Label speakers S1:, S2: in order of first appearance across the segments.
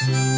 S1: Thank you.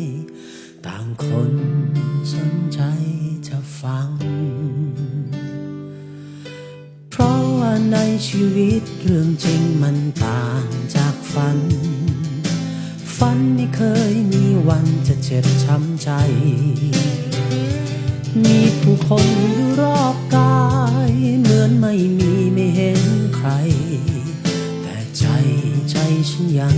S1: คนสนใจจะฟัง เพราะว่าในชีวิตเรื่องจริงมันต่างจากฝัน ฝันไม่เคยมีวันจะเจ็บช้ำใจ มีผู้คนอยู่รอบกาย เหมือนไม่มีไม่เห็นใคร แต่ใจใจฉันยัง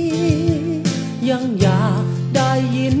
S1: ไ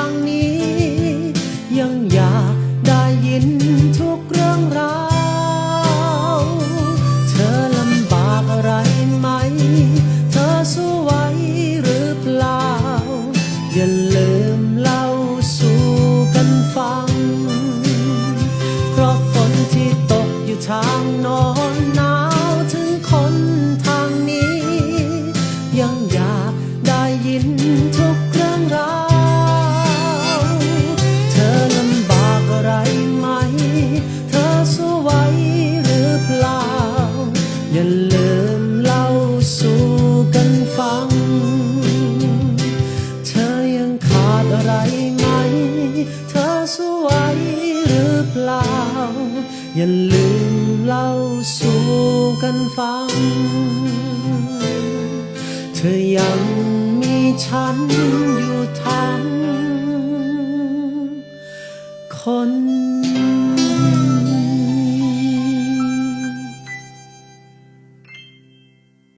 S1: อนหนาวถึงคนทางนี้ ยังอยากได้ยินทุกเรื่องราว เธอลำบากอะไรไหม เธอสู้ไหวหรือเปล่า อย่าลืมเล่าสู่กันฟัง เธอยังขาดอะไรไหม เธอสู้ไหวหรือเปล่า อย่าลืม เล่าสู่กันฟัง เธอยังมีฉันอยู่ทั้งคน